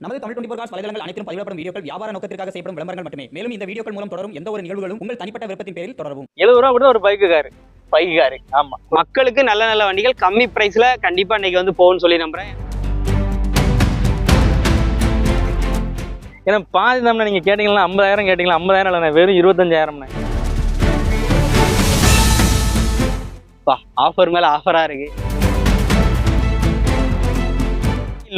நமது Tamil twenty cos வலைதளங்கள் அனைத்தும் பதிவிடப்படும் வீடியோக்கள் வியாபார நோக்கத்திற்காக செய்யப்படும் விளம்பரங்கள் மட்டுமே. மேலும் இந்த வீடியோக்கள் மூலம் தொடரும் எந்த ஒரு நிகழ்வுகளும் உங்கள் தனிப்பட்ட விருப்பத்தின் பேரில் தொடரவும். எழுபது ரூபா கொடுத்து ஒரு பைக்கு காரு. பைக் காரு ஆமா. மக்களுக்கு நல்ல நல்ல வண்டிகள் கம்மி பிரைஸ்ல கண்டிப்பா இன்னைக்கு வந்து போகும்னு சொல்லி நம்புறேன். ஏன்னா பாதி தாம்ண்ணே நீங்க கேட்டீங்களா ஐம்பதாயிரம் கேட்டீங்களா ஐம்பதாயிரம் இல்லைண்ணே வெறும் இருபத்தஞ்சாயிரம்ண்ணே. ஆஃபர் மேல ஆஃபரா இருக்கு.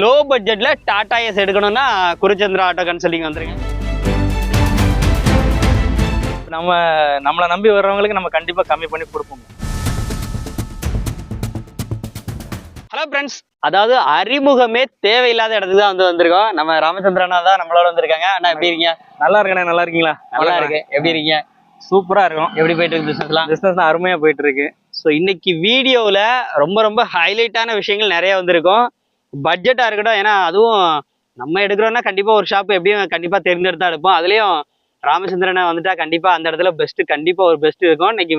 லோ பட்ஜெட்ல டாடா எஸ் எடுக்கணும்னா குருச்சந்திரா ஆட்டோ கன்சல்டிங் வந்துருங்க நம்ம நம்மளை நம்பி வர்றவங்களுக்கு நம்ம கண்டிப்பா கம்மி பண்ணி கொடுப்போம் ஹலோ ஃப்ரெண்ட்ஸ் அதாவது அறிமுகமே தேவையில்லாத இடத்துக்கு தான் வந்து வந்திருக்கோம். நம்ம ராமச்சந்திரனா தான் நம்மளோட வந்திருக்காங்க. அண்ணா எப்படி இருக்கீங்க? நல்லா இருக்கண்ணே நல்லா இருக்கீங்களா? நல்லா இருக்கு. எப்படி இருக்கீங்க? சூப்பரா இருக்கும். எப்படி போயிட்டு இருக்கு பிசினஸ்லாம் பிசினஸ் அருமையா போயிட்டு இருக்கு. ஸோ இன்னைக்கு வீடியோவில் ரொம்ப ரொம்ப ஹைலைட்டான விஷயங்கள் நிறைய வந்திருக்கும். பட்ஜெட்டாக இருக்கட்டும். ஏன்னா அதுவும் நம்ம எடுக்கிறோம்னா கண்டிப்பாக ஒரு ஷாப் எப்படியும் கண்டிப்பாக தேர்ந்தெடுத்து தான் எடுப்போம். அதுலேயும் ராமச்சந்திரனை வந்துட்டா கண்டிப்பாக அந்த இடத்துல பெஸ்ட்டு கண்டிப்பாக ஒரு பெஸ்ட் இருக்கும். இன்னைக்கு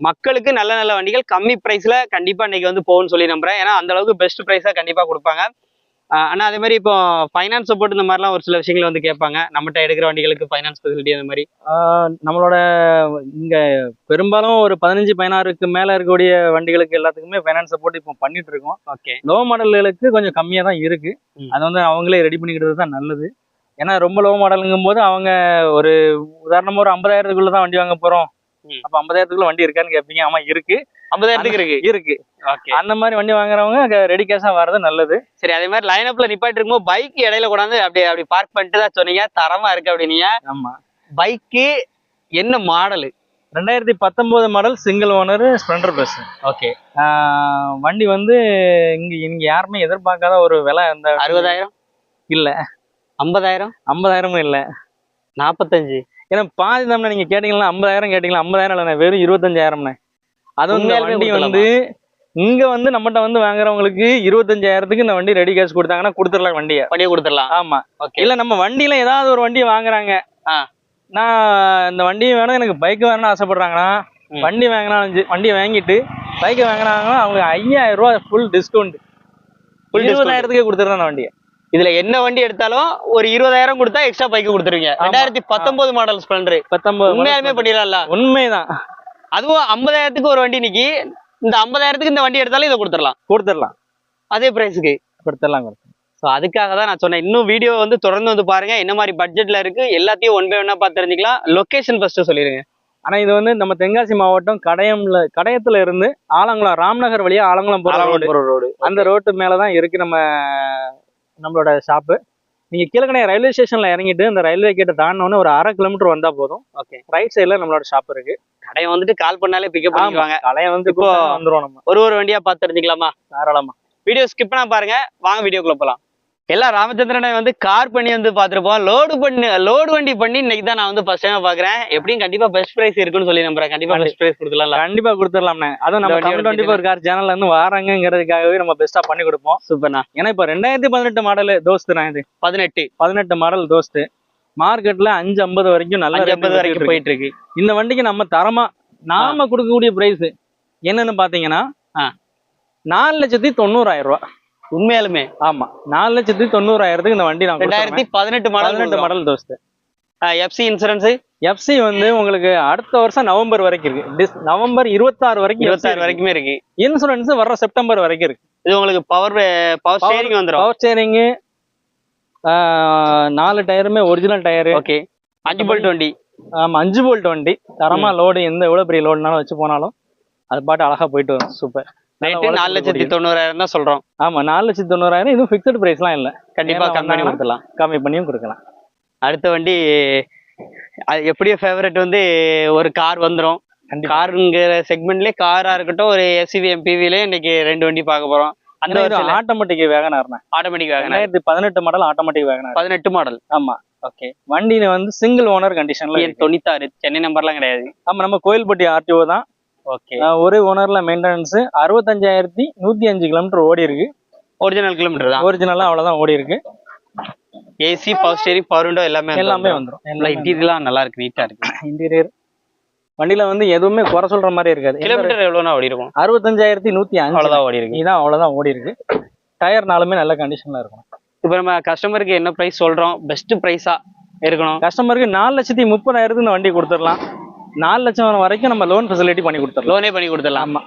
மக்களுக்கு நல்ல நல்ல வண்டிகள் கம்மி ப்ரைஸில் கண்டிப்பாக இன்னைக்கு வந்து போகும்னு சொல்லி நம்புகிறேன் ஏன்னா அந்த அளவுக்கு பெஸ்ட் ப்ரைஸாக கண்டிப்பாக கொடுப்பாங்க. ஆஹ் ஆனா அதே மாதிரி இப்போ ஃபைனான்ஸ் சப்போர்ட் இந்த மாதிரிலாம் ஒரு சில விஷயங்கள் வந்து கேட்பாங்க. நம்மகிட்ட எடுக்கிற வண்டிகளுக்கு ஃபைனான்ஸ் ஃபெசிலிட்டி அந்த மாதிரி. நம்மளோட இங்க பெரும்பாலும் ஒரு பதினஞ்சு பதினாறுக்கு மேல இருக்கக்கூடிய வண்டிகளுக்கு எல்லாத்துக்குமே ஃபைனான்ஸ் சப்போர்ட் இப்போ பண்ணிட்டு இருக்கோம். ஓகே லோ மாடல்களுக்கு கொஞ்சம் கம்மியா தான் இருக்கு. அது வந்து அவங்களே ரெடி பண்ணிக்கிறது தான் நல்லது. ஏன்னா ரொம்ப லோ மாடலுங்கும் போது அவங்க ஒரு உதாரணமா ஒரு ஐம்பதாயிரத்துக்குள்ள தான் வண்டி வாங்க போறோம். ம். அப்ப ஐம்பதாயிரத்துக்குள்ள வண்டி இருக்கான்னு கேட்பீங்க ஆமா இருக்கு. ஐம்பதாயிரத்துக்கு இருக்கு. இருக்கு. ஓகே. அந்த மாதிரி வண்டி வாங்குறவங்க ரெடி கேஷா வர்றது நல்லது. சரி அதே மாதிரி லைனப்ல நிப்பாட்டி இருக்கும்போது பைக் இடையில கொண்டாந்து அப்படி அப்படி பார்க் பண்ணிட்டு தான் சொன்னீங்க. தரமா இருக்கு அப்படின்னீங்க. ஆமா. பைக்கு என்ன மாடலு ரெண்டாயிரத்தி பத்தொன்பது model single owner Splendor plus okay. வண்டி வந்து இங்க இங்க யாருமே எதிர்பார்க்காத ஒரு விலை அந்த அறுபதாயிரம்? இல்ல. ஐம்பதாயிரம்? ஐம்பதாயிரமும் இல்ல. நாற்பத்தஞ்சு ஏன்னா பாதி தாம்ண்ணே நீங்க கேட்டீங்களா ஐம்பதாயிரம் கேட்டீங்களா ஐம்பதாயிரம் இல்லைண்ணே வெறும் இருபத்தஞ்சாயிரம்ண்ணே அது வந்து வண்டி? வந்து இங்க வந்து நம்மகிட்ட வந்து வாங்குறவங்களுக்கு இருபத்தஞ்சாயிரத்துக்கு இந்த வண்டி ரெடி கேஷ் கொடுத்தாங்கன்னா கொடுத்துடலாம் வண்டியை பண்ணியே கொடுத்துடலாம் ஆமா ஓகே இல்ல நம்ம வண்டியில ஏதாவது ஒரு வண்டி வாங்குறாங்க ஆ. நான் இந்த வண்டியும் வேணும் எனக்கு பைக் வேணும்னு ஆசைப்படுறாங்கன்னா. வண்டி வாங்கினாலும் வண்டியை வாங்கிட்டு பைக்கை வாங்கினாங்கன்னா அவங்களுக்கு ஐயாயிரம் ரூபாய் ஃபுல் டிஸ்கவுண்ட். இருபதாயிரத்துக்கே கொடுத்துட்றேன் அந்த வண்டியை இதுல என்ன வண்டி எடுத்தாலும் ஒரு இருபதாயிரம் கொடுத்தா எக்ஸ்ட்ரா பைக் கொடுத்துருவீங்க. ரெண்டாயிரத்தி பத்தொன்பது மாடல் ஸ்பெண்டர் பத்தொன்பது உண்மையாலுமே பண்ணிடலாம்ல? உண்மைதான். அதுவும் ஐம்பதாயிரத்துக்கு ஒரு வண்டி நிக்கி இந்த ஐம்பதாயிரத்துக்கு இந்த வண்டி எடுத்தாலும் இதை கொடுத்துடலாம். கொடுத்துடலாம். அதே பிரைஸுக்கு கொடுத்துடலாம். ஸோ அதுக்காக தான் நான் சொன்னேன். இன்னும் வீடியோ வந்து தொடர்ந்து வந்து பாருங்க. என்ன மாதிரி பட்ஜெட்ல இருக்கு எல்லாத்தையும் ஒன் பை ஒன்னா பார்த்து தெரிஞ்சுக்கலாம். லொகேஷன் ஃபர்ஸ்ட் சொல்லிருங்க ஆனா இது வந்து நம்ம தென்காசி மாவட்டம் கடையம்ல கடையத்துல இருந்து ஆலங்குளம் ராம்நகர் வழியா ஆலங்குளம் போற ரோடு அந்த ரோட்டு மேலதான் இருக்கு நம்ம நம்மளோட ஷாப்பு நீங்க கீழக்கணைய ரயில்வே ஸ்டேஷன்ல இறங்கிட்டு அந்த ரயில்வே கேட்டை தாண்டினோன்னு ஒரு அரை கிலோமீட்டர் வந்தா போதும். ஓகே ரைட் சைடுல நம்மளோட ஷாப் இருக்கு. கடையை வந்துட்டு கால் பண்ணாலே பிக்கப் பண்ணிக்குவாங்க. கடையை வந்து இப்போ- வந்துருவோம் நம்ம. ஒரு ஒரு வண்டியா பார்த்து தெரிஞ்சுக்கலாமா? தாராளமா. வீடியோ ஸ்கிப் பண்ணா பாருங்க. வாங்க வீடியோக்குள்ள போலாம். எல்லாம் ராமச்சந்திரனை வந்து கார் பண்ணி வந்து பார்த்துருப்போம். லோடு பண்ணி லோடு வண்டி பண்ணி இன்னைக்கு தான் நான் வந்து ஃபர்ஸ்ட் டைம் பாக்குறேன் எப்படியும் கண்டிப்பா பெஸ்ட் பிரைஸ் இருக்குன்னு சொல்லி நம்புறேன். கண்டிப்பா பெஸ்ட் பிரைஸ் கொடுக்கலாம்ல கண்டிப்பா கொடுத்துடலாம்ண்ணே. அதுவும் நம்ம தமிழ் டுவெண்ட்டி ஃபோர் கார் சேனல்ல இருந்து வாராங்கிறதுக்காகவே நம்ம பெஸ்டா பண்ணி கொடுப்போம். சூப்பர்ண்ணா. ஏன்னா இப்ப ரெண்டாயிரத்தி பதினெட்டு மாடல் தோஸ்து நான் இது. பதினெட்டு. பதினெட்டு மாடல் தோஸ்து. மார்க்கெட்ல அஞ்சு ஐம்பது வரைக்கும் நல்ல ஐம்பது வரைக்கும். போயிட்டு இருக்கு. இந்த வண்டிக்கு நம்ம தரமா நாம கொடுக்கக்கூடிய பிரைஸ் என்னன்னு பாத்தீங்கன்னா. நாலு லட்சத்தி தொண்ணூறாயிரம் ரூபாய். உண்மையாலுமே. ஆமா. நாலு லட்சத்தி தொண்ணூறாயிரத்துக்கு இந்த வண்டி நான் ரெண்டாயிரத்தி பதினெட்டு மாடல் பதினெட்டு மாடல் தோஸ்து. எஃப்சி இன்சூரன்ஸ் எஃப்சி வந்து உங்களுக்கு அடுத்த வருஷம் நவம்பர் வரைக்கும் இருக்கு. டிஸ் நவம்பர் இருபத்தாறு வரைக்கும் இருபத்தாறு வரைக்குமே இருக்கு. இன்சூரன்ஸ் வர்ற செப்டம்பர் வரைக்கும் இருக்கு. இது உங்களுக்கு பவர் பவர் ஸ்டேரிங் வந்துடும் பவர் ஸ்டேரிங்கு நாலு டயருமே ஒரிஜினல் டயரு. ஓகே. அஞ்சு போல்ட் வண்டி. ஆமா அஞ்சு போல்ட் வண்டி. தரமா லோடு எந்த எவ்வளவு பெரிய லோடுனாலும் வச்சு போனாலும் அது பாட்டு அழகா போயிட்டு வரும். சூப்பர் ரேட்டு நாலு லட்சத்தி தொண்ணூறாயிரம் தான் சொல்றோம். ஆமா நாலு லட்சத்தி தொண்ணூறாயிரம் இதுவும் ஃபிக்ஸ்டு பிரைஸ்லாம் இல்ல. கண்டிப்பா கம்மி பண்ணி கொடுத்துடலாம் கம்மி பண்ணியும் கொடுக்கலாம். அடுத்த வண்டி எப்படியோ ஃபேவரட் வந்து ஒரு கார் கண்டிப்பா. காருங்கிற செக்மெண்ட்லயே காரா இருக்கட்டும் ஒரு எஸ்சிவி எம்பிவிலே இன்னைக்கு ரெண்டு வண்டி பார்க்க போறோம். அந்த வருஷம் ஆட்டோமேட்டிக் வேகனார்ண்ணே ஆட்டோமேட்டிக் வேகன் ரெண்டாயிரத்தி பதினெட்டு மாடல் ஆட்டோமேட்டிக் வேகனார் பதினெட்டு மாடல் ஆமா. ஓகே. வண்டியில வந்து சிங்கிள் ஓனர் கண்டிஷன்ல. தொண்ணூத்தாறு? சென்னை நம்பர்லாம் கிடையாது. ஆமா நம்ம கோயில்பட்டி ஆர்டிஓ தான். ஒரே ஓனர்ல மெயின்டெனன்ஸ் அறுபத்தஞ்சாயிரத்தி நூத்தி அஞ்சு கிலோமீட்டர் ஓடி இருக்கு. ஒரிஜினல் கிலோமீட்டர் தான். ஒரிஜினலா அவ்வளவுதான் ஓடி இருக்கு. AC power steering power window எல்லாமே எல்லாமே வந்துரும். இன்டீரியர்லாம் நல்லா இருக்கு நீட்டா இருக்கு. இன்டீரியர் வண்டியில வந்து எதுவுமே குறை சொல்ற மாதிரி இருக்காது. கிலோமீட்டர் எவ்வளவுனா ஓடி இருக்கும். அறுபத்தஞ்சாயிரத்தி நூத்தி அஞ்சு. அவ்வளவுதான் ஓடி இருக்கு. இதான் அவ்வளவுதான் ஓடி இருக்கு. டயர் நாலுமே நல்ல கண்டிஷன்ல இருக்கும் இப்போ நம்ம கஸ்டமருக்கு என்ன ப்ரைஸ் சொல்றோம்? பெஸ்ட் ப்ரைஸா இருக்கணும். கஸ்டமருக்கு நாலு லட்சத்தி முப்பதாயிரத்துக்கு இந்த வண்டி கொடுத்துடலாம். நாலு லட்சம் வரைக்கும் நம்ம லோன் ஃபெசிலிட்டி பண்ணி கொடுத்துடலாம். லோனே பண்ணி கொடுத்துடலாம். ஆமா.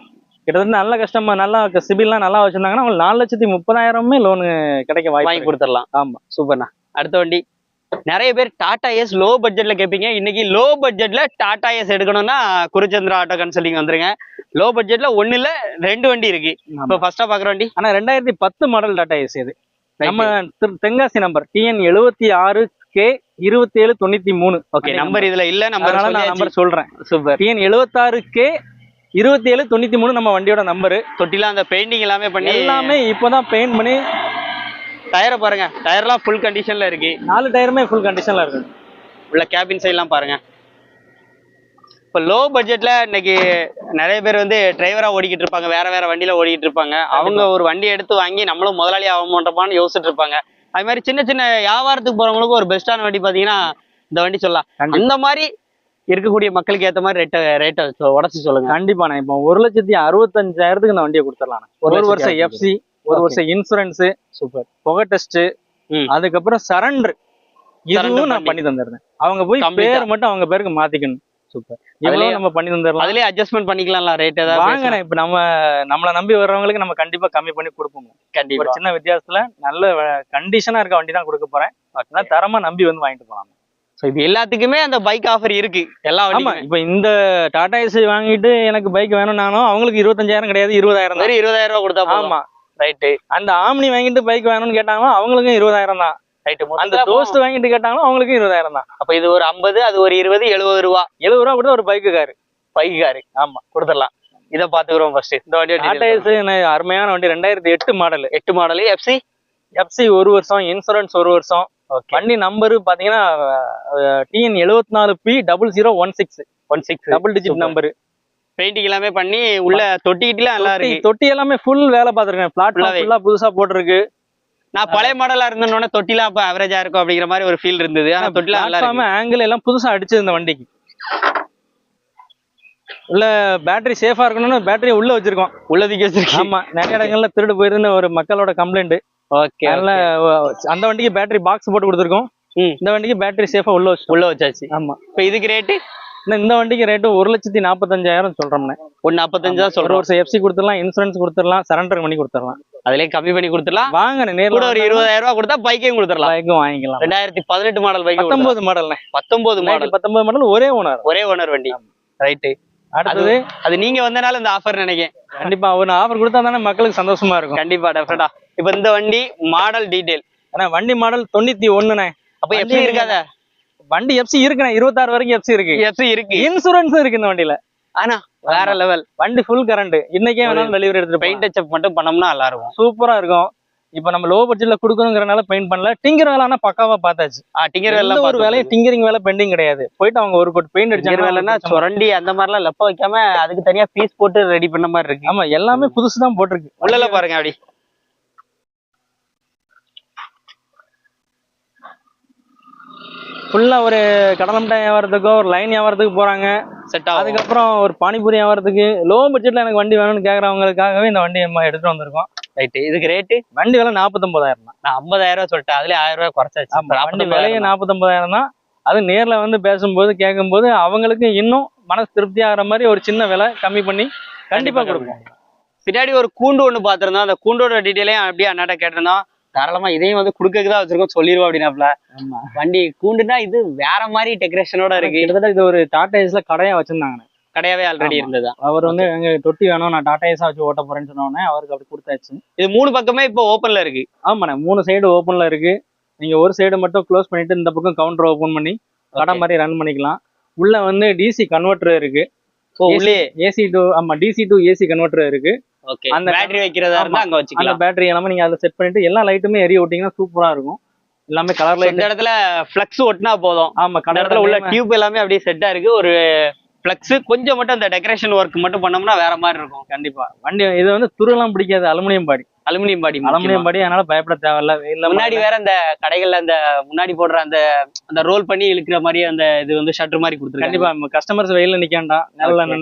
கிட்டத்தட்ட நல்ல கஸ்டமர் நல்லா சிபில்லாம் நல்லா வச்சிருந்தாங்கன்னா அவங்க நாலு லட்சத்தி முப்பதாயிரமே லோனு கிடைக்க வாங்கி. கொடுத்துடலாம். ஆமா. சூப்பர்ண்ணா. அடுத்த வண்டி. நிறைய பேர் டாடா எஸ் லோ பட்ஜெட்ல கேட்பீங்க இன்னைக்கு லோ பட்ஜெட்ல டாடா எஸ் எடுக்கணும்னா குருச்சந்திரா ஆட்டோ கன்சல்டிங் வந்துருங்க. லோ பட்ஜெட்ல ஒண்ணு இல்ல ரெண்டு வண்டி இருக்கு. இப்போ ஃபர்ஸ்டா பாக்குற வண்டி? ஆனா ரெண்டாயிரத்தி பத்து மாடல் டாடா ஏசி இது. நம்ம தென்காசி நம்பர் டிஎன் எழுபத்தி ஆறு கே இருபத்தி ஏழு தொண்ணூத்தி மூணு. ஓகே நம்பர் இதுல இல்ல அதனால நான் நம்பர் நம்பர் சொல்றேன். சூப்பர் டிஎன் எழுபத்தாறு கே இருபத்தி ஏழு தொண்ணூத்தி மூணு நம்ம வண்டியோட நம்பரு தொட்டில அந்த பெயிண்டிங் எல்லாமே பண்ணி எல்லாமே இப்போதான் பெயிண்ட் பண்ணி டயரை பாருங்க. டயர்லாம் ஃபுல் கண்டிஷன்ல இருக்கு. நாலு டயருமே ஃபுல் கண்டிஷன்ல இருக்கு. உள்ள கேபின் சைட்லாம் பாருங்க. இப்போ லோ பட்ஜெட்ல இன்னைக்கு நிறைய பேர் வந்து டிரைவரா ஓடிக்கிட்டு இருப்பாங்க. வேற வேற வண்டியில ஓடிக்கிட்டு இருப்பாங்க. அவங்க ஒரு வண்டி எடுத்து வாங்கி நம்மளும் முதலாளி ஆக மாட்டோமான்னு யோசிச்சுட்டு இருப்பாங்க. அது மாதிரி சின்ன சின்ன வியாபாரத்துக்கு போறவங்களுக்கு ஒரு பெஸ்டான வண்டி பாத்தீங்கன்னா இந்த வண்டி சொல்லலாம். அந்த மாதிரி இருக்கக்கூடிய மக்களுக்கு ஏத்த மாதிரி ரேட்டை ரேட்டை உடச்சு சொல்லுங்க கண்டிப்பா நான் இப்போ ஒரு லட்சத்தி அறுபத்தஞ்சாயிரத்துக்கு இந்த வண்டியை கொடுத்துடலாம் ஒரு வருஷம் எஃப்சி ஒரு. வருஷம் இன்சூரன்ஸ் சூப்பர் புகை டெஸ்ட். அதுக்கப்புறம் சரண்டர் இதுவும் நான் பண்ணி. தந்துடுறேன் அவங்க போய். பேர் மட்டும் அவங்க பேருக்கு மாத்திக்கணும் சூப்பர் இவ்வளவு நம்ம பண்ணி தந்துடலாம் அதுலயே அட்ஜஸ்ட்மெண்ட் பண்ணிக்கலாம்ல ரேட் ஏதாவது வாங்கினே இப்ப நம்ம நம்மளை நம்பி வர்றவங்களுக்கு நம்ம கண்டிப்பா கம்மி பண்ணி கொடுப்போம். ஒரு கண்டிப்பா சின்ன வித்தியாசத்துல நல்ல கண்டிஷனா இருக்க வண்டி தான் கொடுக்க போறேன். அதான் தரமா நம்பி வந்து வாங்கிட்டு போலாம் So, இது எல்லாத்துக்குமே அந்த பைக் ஆஃபர் இருக்கு. எல்லா ஆமா இப்ப இந்த டாடா ஏசி வாங்கிட்டு எனக்கு பைக் வேணும்னாலும் அவங்களுக்கு இருபத்தஞ்சாயிரம் கிடையாது இருபதாயிரம் தான். இருபதாயிரம் ரூபாய் கொடுத்தா ஆமா. ரைட்டு அந்த ஆம்னி வாங்கிட்டு பைக் வேணும்னு கேட்டாங்கன்னா அவங்களுக்கும் இருபதாயிரம் தான். அந்த தோஸ்ட் வாங்கிட்டு கேட்டாலும் அவங்களுக்கும் இருபதாயிரம் தான். அப்ப இது ஒரு ஐம்பது அது ஒரு இருபது எழுபது ரூபா. எழுபது ரூபா கொடுத்தா ஒரு பைக்கு காரு பைக் காரு ஆமா கொடுத்துடலாம். இத பாத்துக்கிறோம் ஃபர்ஸ்ட் இந்த வண்டியோட டாடா அருமையான வண்டி ரெண்டாயிரத்தி எட்டு மாடல் எட்டு மாடல் எஃப்சி எஃப்சி ஒரு வருஷம் இன்சூரன்ஸ் ஒரு வருஷம். வண்டி நம்பரு பாத்தீங்கன்னா டிஎன் எழுபத்தி நாலு B double zero one six one six double digit number painting எல்லாமே பண்ணி உள்ள தொட்டிக்கிட்டுலாம் இருக்கு. தொட்டி எல்லாமே ஃபுல் வேலை பார்த்துருக்கேன். Full-ஆவே. ஃபுல்லா புதுசா போட்டிருக்கு. நான் பழைய மாடலா இருந்தோன்னே தொட்டிலாம் அப்ப அவரேஜா இருக்கும் அப்படிங்கிற மாதிரி ஒரு ஃபீல் இருந்தது. ஆனா தொட்டிலாம் இருக்கு. ஆங்கிள் எல்லாம் புதுசா அடிச்சது இந்த வண்டிக்கு. உள்ள பேட்டரி சேஃபா இருக்கணும்னு பேட்டரி உள்ள வச்சிருக்கோம். உள்ளதுக்கு வச்சிருக்கேன் ஆமா நிறைய இடங்கள்ல திருடு போயிருந்த ஒரு மக்களோட கம்ப்ளைண்ட் ஓகே அதனால அந்த வண்டிக்கு பேட்டரி பாக்ஸ் போட்டு கொடுத்துருக்கோம். இந்த வண்டிக்கு பேட்டரி சேஃபா உள்ள வச்சு உள்ள வச்சாச்சு. ஆமா. இப்ப இதுக்கு ரேட்டு இந்த- இந்த வண்டிக்கு ரேட்டு ஒரு லட்சத்தி நாற்பத்தஞ்சாயிரம் சொல்றோம்ண்ணே. ஒன்னு நாற்பத்தஞ்சு தான் ஒரு வருஷம் எஃப்சி கொடுத்துடலாம் இன்சூரன்ஸ் கொடுத்துடலாம் சரண்டர் பண்ணி கொடுத்துடலாம். அதுலயே கம்மி பண்ணி கொடுத்துடலாம். வாங்க கூட நேர்ல ஒரு இருபதாயிரம் ரூபாய் கொடுத்தா பைக்கையும் கொடுத்துடலாம். பைக்கும் வாங்கிக்கலாம். ரெண்டாயிரத்தி பதினெட்டு மாடல் பைக் பத்தொன்பது மாடல்ண்ணே பத்தொன்பது மாடல் பத்தொன்பது மாடல் ஒரே ஓனர் ஒரே ஓனர் வண்டி. ரைட்டு அடுத்தது? அது நீங்க வந்தனால இந்த ஆஃபர் நினைக்கிறேன். கண்டிப்பா ஒரு ஆஃபர் கொடுத்தா தானே மக்களுக்கு சந்தோஷமா இருக்கும். கண்டிப்பா டெஃபினட்டா இப்ப இந்த வண்டி மாடல் டீடைல் ஏன்னா வண்டி மாடல் தொண்ணூத்தி ஒண்ணுண்ணே. அப்ப எப்படி இருக்காத? வண்டி எஃப்சி இருக்குண்ணே இருபத்தாறு வரைக்கும் எஃப்சி இருக்கு. எஃப்சி இருக்கு. இன்சூரன்ஸ் இருக்கு இந்த வண்டியில. ஆனா வேற லெவல் வண்டி ஃபுல் கரண்ட் இன்னைக்கே வேணாலும் டெலிவரி எடுத்துட்டு பெயிண்ட் டச்சப் மட்டும் பண்ணோம்னா நல்லா இருக்கும் சூப்பரா இருக்கும். இப்ப நம்ம லோ பட்ஜெட்ல கொடுக்கணுங்கிறனால பெயிண்ட் பண்ணல. டிங்கர் வேலை ஆனா பக்காவா பார்த்தாச்சு. டிங்கர் எல்லாம் ஒரு வேலையும் டிங்கரிங் வேலை பெண்டிங் கிடையாது. போயிட்டு அவங்க ஒரு கோட் பெயிண்ட் டிங்கர் வேலைன்னா சுரண்டி அந்த மாதிரிலாம் லெப்ப வைக்காம அதுக்கு தனியா பீஸ் போட்டு ரெடி பண்ண மாதிரி இருக்கு. ஆமா எல்லாமே புதுசு தான் போட்டிருக்கு. உள்ளல பாருங்க அப்படி. ஃபுல்லா ஒரு கடலை மிட்டாய் வியாபாரத்துக்கோ ஒரு லைன் வியாபாரத்துக்கு போறாங்க. செட் அதுக்கப்புறம் ஒரு பானிபூரி வியாபாரத்துக்கு லோ பட்ஜெட்ல எனக்கு வண்டி வேணும்னு கேக்குறவங்களுக்காகவே இந்த வண்டி நம்ம எடுத்துட்டு வந்திருக்கோம். ரைட் இதுக்கு ரேட்டு வண்டி விலை நாற்பத்தொன்பதாயிரம் தான். நான் ஐம்பதாயிரம் ரூபாய் சொல்லிட்டேன். அதுல ஆயிரம் ரூபாய் குறைச்சாச்சு. வண்டி விலையே நாற்பதாயிரம் நாற்பத்தொன்பதாயிரம் தான். அது நேர்ல வந்து பேசும்போது கேட்கும்போது அவங்களுக்கு இன்னும் மனசு திருப்தி ஆகிற மாதிரி ஒரு சின்ன விலை கம்மி பண்ணி கண்டிப்பா கொடுப்போம். பின்னாடி ஒரு கூண்டு ஒண்ணு பாத்திருந்தோம் அந்த கூண்டோட டீட்டெயிலையும் அப்படியே அண்ணாட்ட கேட்டிருந்தோம். தாராளமா இதையும் வந்து குடுக்கறதுக்கு தான் வச்சிருக்கோம் சொல்லிடுவோம் அப்படின்னாப்ல. வண்டி கூண்டுனா இது வேற மாதிரி டெக்கரேஷனோட இருக்கு. கிட்டத்தட்ட இது ஒரு டாடா ஏஸ்ல கடையா வச்சிருந்தாங்க கடையாவே ஆல்ரெடி. இருந்ததா? அவர் வந்து எங்க தொட்டி வேணும் நான் டாடா ஏஸா வச்சு ஓட்ட போறேன்னு சொன்ன உடனே அவருக்கு அப்படி கொடுத்தாச்சு. இது மூணு பக்கமே இப்போ ஓப்பன்ல இருக்கு. ஆமாண்ணே மூணு சைடு ஓப்பன்ல இருக்கு. நீங்க ஒரு சைடு மட்டும் க்ளோஸ் பண்ணிட்டு இந்த பக்கம் கவுண்டர் ஓபன் பண்ணி கடை மாதிரி ரன் பண்ணிக்கலாம். உள்ள வந்து டிசி கன்வெர்டர் இருக்கு. ஏசி டு ஆமா டிசி டு ஏசி கன்வெர்டர் இருக்கு. அந்த பேட்டரி வைக்கிறதா இருந்தா அங்க அந்த வச்சுக்கலாம் பேட்டரி எல்லாமே நீங்க அதில் செட் பண்ணிட்டு எல்லா லைட்டுமே எரிய விட்டீங்கன்னா சூப்பரா இருக்கும். எல்லாமே கலர் So, லைட் இந்த இடத்துல ஃபிளக்ஸ் ஒட்டினா போதும். ஆமா இந்த இடத்துல கடை உள்ள டியூப் எல்லாமே அப்படியே செட்டா இருக்கு. ஒரு ஃபிளக்ஸ் கொஞ்சம் மட்டும் அந்த டெக்கரேஷன் ஒர்க் மட்டும் பண்ணோம்னா வேற மாதிரி இருக்கும். கண்டிப்பா. வண்டி இது வந்து துருலாம் பிடிக்காது aluminium body. Aluminium body aluminium body அதனால பயப்பட தேவையில்ல. வெயில்ல முன்னாடி வேற அந்த கடைகள்ல அந்த முன்னாடி போடுற அந்த அந்த ரோல் பண்ணி இழுக்கிற மாதிரி அந்த இது வந்து ஷட்டர் மாதிரி கொடுத்துருக்காங்க. கண்டிப்பா. கஸ்டமர்ஸ் வெயில்ல நிக்க வேண்டாம். நிழல்ல Okay.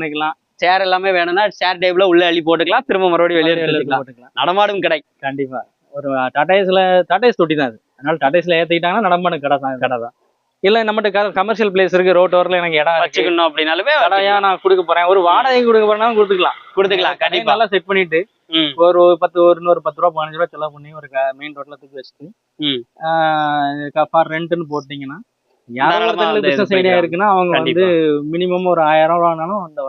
சேர் எல்லாமே வேணும்னா சேர் டைப்ல உள்ள அள்ளி போட்டுக்கலாம். திரும்ப மறுபடியும் வெளியே போட்டுக்கலாம். நடமாடும் கடை. கண்டிப்பா. ஒரு டாடாய்ஸ்ல டாடாய்ஸ் தொட்டி தான் அது. அதனால டாடாய்ஸ்ல ஏத்திக்கிட்டாங்கன்னா நடமாடு கடை தான். கடை தான். இல்ல நம்மகிட்ட கமர்ஷியல் பிளேஸ் இருக்கு. ரோட்டோரில் எனக்கு இடம் வச்சுக்கணும் அப்படின்னாலுமே கடையா நான் கொடுக்க போறேன். ஒரு வாடகை கொடுக்க போறேனாலும் கொடுத்துக்கலாம். கொடுத்துக்கலாம் கண்டிப்பா. நல்லா செட் பண்ணிட்டு ஒரு பத்து ஒரு இன்னொரு பத்து ரூபா பதினஞ்சு ரூபா செலவு பண்ணி ஒரு மெயின் ரோட்ல தூக்கி வச்சுட்டு ஃபார் ரெண்ட்னு போட்டீங்கன்னா யாரோ தாராளமா ஒருத்தங்களுக்கு வந்து பிசினஸ் ஐடியா. இருக்குன்னா அவங்க வந்து. மினிமம் ஒரு ஆயிரம் ரூபானாலும் அந்த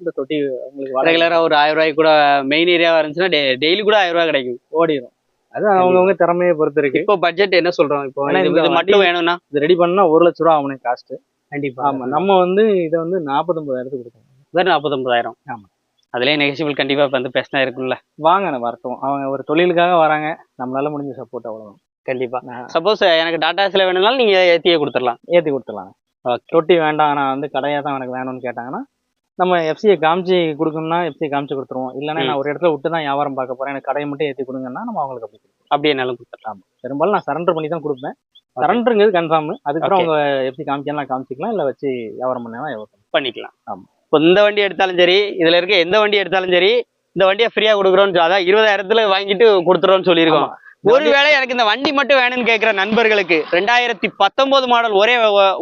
இந்த தொட்டி உங்களுக்கு வாடகை ரெகுலரா ஒரு ஆயிரம் ரூபாய்க்கு கூட மெயின் ஏரியாவா இருந்துச்சுன்னா டெய்லி கூட ஆயிரம் ரூபாய் கிடைக்கும். ஓடிடும் அது அவங்கவுங்க திறமையை பொறுத்து இருக்கு. இப்போ பட்ஜெட் என்ன சொல்றோம் இப்போ இது மட்டும் வேணும்னா? இது ரெடி பண்ணா ஒரு லட்ச ரூபா ஆகணும் காஸ்ட் கண்டிப்பா. ஆமா நம்ம வந்து இதை வந்து நாற்பத்தொன்பதாயிரத்துக்கு கொடுக்கணும். வெறும் நாற்பத்தொன்பதாயிரம் ஆமா. அதுலயே நெகசிபிள் கண்டிப்பா இப்ப வந்து பேசினா இருக்கும்ல. வாங்க நான் வரட்டும். அவங்க ஒரு தொழிலுக்காக வராங்க. நம்மளால முடிஞ்ச சப்போர்ட் அவ்வளவுதான். கண்டிப்பா. சப்போஸ் எனக்கு டாட்டாஸ்ல வேணும்னாலும் நீங்க ஏத்தியே கொடுத்துடலாம். ஏத்தி கொடுத்துடலாம். தொட்டி வேண்டாம் நான் வந்து கடையா தான் எனக்கு வேணும்னு கேட்டாங்கன்னா நம்ம எஃப்சியை காமிச்சு கொடுக்கணும்னா எஃப்சியை காமிச்சு கொடுத்துருவோம். இல்லைன்னா நான் ஒரு இடத்துல விட்டு தான் வியாபாரம் பார்க்க போறேன். எனக்கு கடையை மட்டும் ஏத்தி கொடுங்கன்னா நம்ம அவங்களுக்கு அப்படி அப்படியே என்னாலும் கொடுத்துடலாம். பெரும்பாலும் நான் சரண்டர் பண்ணி தான் கொடுப்பேன். சரண்டருங்கிறது கன்ஃபார்ம் அதுக்கப்புறம். அவங்க எஃப்சி காமிக்கலாம் காமிச்சிக்கலாம். இல்லை வச்சு வியாபாரம் பண்ணா வியாபாரம் பண்ணிக்கலாம். ஆமா. இப்போ இந்த வண்டி எடுத்தாலும் சரி இதுல இருக்க எந்த வண்டி எடுத்தாலும் சரி இந்த வண்டியை ஃப்ரீயா கொடுக்குறோம்னு அதான் இருபதாயிரத்துல வாங்கிட்டு கொடுத்துறோம்னு சொல்லியிருக்கோம். ஒருவேளை எனக்கு இந்த வண்டி மட்டும் வேணும்னு கேட்கிற நண்பர்களுக்கு ரெண்டாயிரத்தி பத்தொன்பது மாடல் ஒரே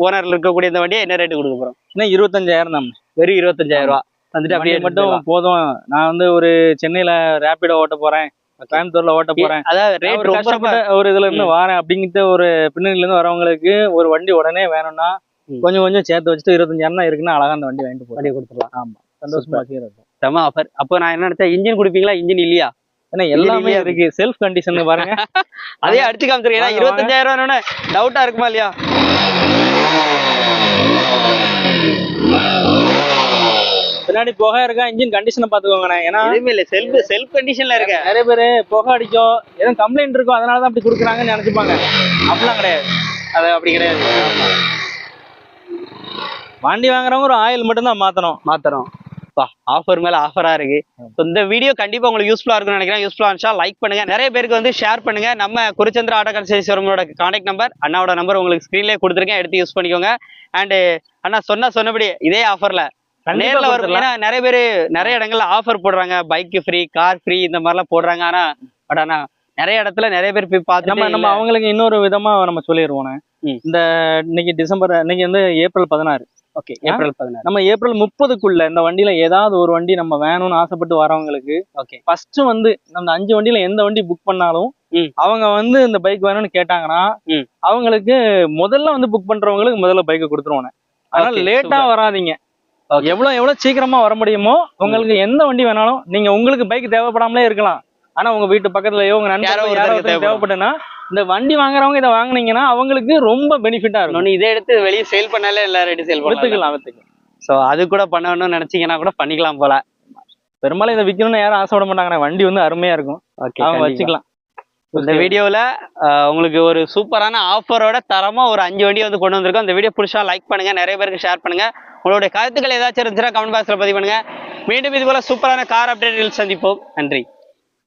ஓனர் இருக்கக்கூடிய இந்த வண்டியை என்ன ரேட்டு கொடுக்க போறோம்? இன்னும் இருபத்தஞ்சாயிரம் தான். வெறும் இருபத்தஞ்சாயிரம் ரூபா. வந்துட்டு அப்படியே மட்டும் போதும். நான் வந்து ஒரு சென்னையில ரேபிடோ ஓட்ட போறேன். கோயம்புத்தூர்ல ஓட்ட போறேன். அதாவது ரேட் கஷ்டப்பட்ட ஒரு இதுல இருந்து வாரேன். அப்படிங்கிட்டு ஒரு பின்னணியில இருந்து வரவங்களுக்கு ஒரு வண்டி உடனே வேணும்னா. கொஞ்சம் கொஞ்சம் சேர்த்து வச்சுட்டு இருபத்தஞ்சாயிரம் தான் இருக்குன்னா அழகா அந்த வண்டி வாங்கிட்டு போறேன். வண்டி கொடுத்துடலாம். ஆமா. சந்தோஷமா வச்சுக்கிறது செம அப்போ நான் என்ன நினைச்சேன்? இன்ஜின் கொடுப்பீங்களா? இன்ஜின் இல்லையா? ஏன்னா எல்லாமே? இருக்கு செல்ஃப் கண்டிஷன் பாருங்க. அதே அடிச்சு காமிச்சிருக்கேன் இருபத்தஞ்சாயிரம் டவுட்டா இருக்குமா இல்லையா? பின்னாடி புகை இருக்கா? இன்ஜின் கண்டிஷனை பாத்துக்கோங்கண்ணே ஏன்னா எதுவுமே இல்ல. செல்ஃப் செல்ஃப் கண்டிஷன்ல இருக்க நிறைய பேரு புகை அடிக்கும் எதுவும் கம்ப்ளைண்ட் இருக்கும் அதனாலதான் அப்படி கொடுக்குறாங்கன்னு நினைச்சுப்பாங்க. அப்படிலாம் கிடையாது. அது அப்படி கிடையாது. வண்டி வாங்குறவங்க ஒரு ஆயில் மட்டும் தான் மாத்தணும். மாத்துறோம் ஆஃபர் மேல ஆஃபரா இருக்கு. இந்த வீடியோ கண்டிப்பா உங்களுக்கு யூஸ்ஃபுல்லா இருக்கும்னு நினைக்கிறேன். யூஸ்ஃபுல்லா இருந்துச்சா லைக் பண்ணுங்க. நிறைய பேருக்கு வந்து ஷேர் பண்ணுங்க. நம்ம குறிச்சந்திர ஆட்டோ கன்சல்டேஷனோட கான்டாக்ட் நம்பர் அண்ணாவோட நம்பர் உங்களுக்கு ஸ்கிரீன்லயே கொடுத்துருக்கேன். எடுத்து யூஸ் பண்ணிக்கோங்க. அண்ட் அண்ணா சொன்ன சொன்னபடி இதே ஆஃபர்ல நேர்ல வரும். ஏன்னா நிறைய பேர் நிறைய இடங்கள்ல ஆஃபர் போடுறாங்க. பைக் ஃப்ரீ கார் ஃப்ரீ இந்த மாதிரிலாம் போடுறாங்க. ஆனா பட் ஆனா நிறைய இடத்துல நிறைய பேர் போய் நம்ம பார்த்துட்டு நம்ம அவங்களுக்கு இன்னொரு விதமா நம்ம சொல்லிடுவோம். இந்த இன்னைக்கு டிசம்பர் இன்னைக்கு வந்து ஏப்ரல் பதினாறு. ஓகே ஏப்ரல் பதினாறு நம்ம ஏப்ரல் முப்பதுக்குள்ள இந்த வண்டியில ஏதாவது ஒரு வண்டி நம்ம வேணும்னு ஆசைப்பட்டு வரவங்களுக்கு ஓகே ஃபர்ஸ்ட் வந்து அந்த அஞ்சு வண்டியில எந்த வண்டி புக் பண்ணாலும். அவங்க வந்து இந்த பைக் வேணும்னு கேட்டாங்கன்னா. அவங்களுக்கு முதல்ல வந்து புக் பண்றவங்களுக்கு முதல்ல பைக் கொடுத்துருவோம் அதனால லேட்டா. வராதீங்க. எவ்வளவு எவ்வளவு சீக்கிரமா வர முடியுமோ உங்களுக்கு எந்த வண்டி வேணாலும் நீங்க உங்களுக்கு பைக் தேவைப்படாமலே இருக்கலாம் ஆனா உங்க வீட்டு பக்கத்துலயோ உங்க யாரோ நண்பர்களோ இந்த வண்டி வாங்குறவங்க இதை வாங்குனீங்கன்னா அவங்களுக்கு ரொம்ப பெனிஃபிட்டா இருக்கும். இன்னொன்னு இதை எடுத்து வெளியே சேல் பண்ணாலே எல்லா ரேட்டு சேல் வித்துக்கலாம் வித்துக்கலாம். ஸோ அது கூட பண்ணணும்னு நினைச்சீங்கன்னா கூட பண்ணிக்கலாம் போல. பெரும்பாலும் இதை விற்கணும்னு யாரும் ஆசைப்பட மாட்டாங்க வண்டி வந்து அருமையா இருக்கும். ஓகே அவங்க வச்சுக்கலாம். இந்த வீடியோவில் உங்களுக்கு ஒரு சூப்பரான ஆஃபரோட தரமா ஒரு அஞ்சு வண்டி வந்து கொண்டு வந்திருக்கோம். இந்த வீடியோ பிடிச்சா லைக் பண்ணுங்க நிறைய பேருக்கு ஷேர் பண்ணுங்க. உங்களுடைய கருத்துக்கள் ஏதாச்சும் இருந்துச்சுன்னா கமெண்ட் பாக்ஸ்ல பதிவு பண்ணுங்க. மீண்டும் இது போல சூப்பரான கார் அப்டேட்டில் சந்திப்போம். நன்றி.